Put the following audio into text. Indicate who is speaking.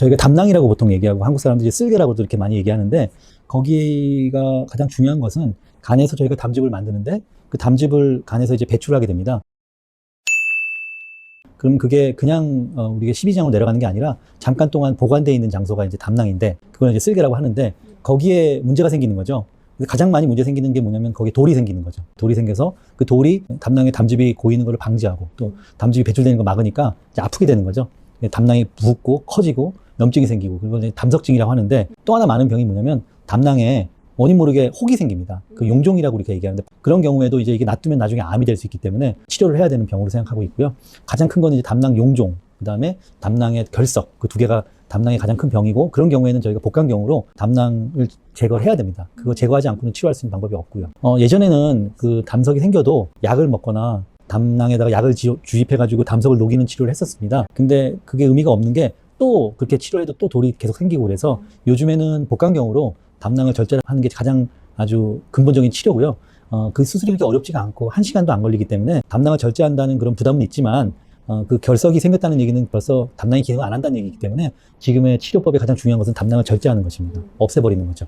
Speaker 1: 저희가 담낭이라고 보통 얘기하고 한국 사람들이 쓸개라고도 이렇게 많이 얘기하는데 거기가 가장 중요한 것은 간에서 저희가 담즙을 만드는데 그 담즙을 간에서 이제 배출하게 됩니다. 그럼 그게 그냥 어, 우리가 12장으로 내려가는 게 아니라 잠깐 동안 보관되어 있는 장소가 이제 담낭인데 그걸 이제 쓸개라고 하는데 거기에 문제가 생기는 거죠. 가장 많이 문제 생기는 게 뭐냐면 거기에 돌이 생기는 거죠. 돌이 생겨서 그 돌이 담낭에 담즙이 고이는 것을 방지하고 또 담즙이 배출되는 거 막으니까 아프게 되는 거죠. 담낭이 붓고 커지고 염증이 생기고 그리고 담석증이라고 하는데 또 하나 많은 병이 뭐냐면 담낭에 원인 모르게 혹이 생깁니다. 그 용종이라고 이렇게 얘기하는데 그런 경우에도 이제 이게 놔두면 나중에 암이 될 수 있기 때문에 치료를 해야 되는 병으로 생각하고 있고요. 가장 큰 거는 이제 담낭 용종, 그 다음에 담낭의 결석 그 두 개가 담낭의 가장 큰 병이고 그런 경우에는 저희가 복강경으로 담낭을 제거를 해야 됩니다. 그거 제거하지 않고는 치료할 수 있는 방법이 없고요. 어, 예전에는 그 담석이 생겨도 약을 먹거나 담낭에다가 약을 지- 주입해가지고 담석을 녹이는 치료를 했었습니다. 근데 그게 의미가 없는 게 또 그렇게 치료해도 또 돌이 계속 생기고 그래서 요즘에는 복강경으로 담낭을 절제하는 게 가장 아주 근본적인 치료고요. 어, 그 수술이 그렇게 어렵지가 않고 한 시간도 안 걸리기 때문에 담낭을 절제한다는 그런 부담은 있지만 어, 그 결석이 생겼다는 얘기는 벌써 담낭이 기능 안 한다는 얘기이기 때문에 지금의 치료법의 가장 중요한 것은 담낭을 절제하는 것입니다. 없애버리는 거죠.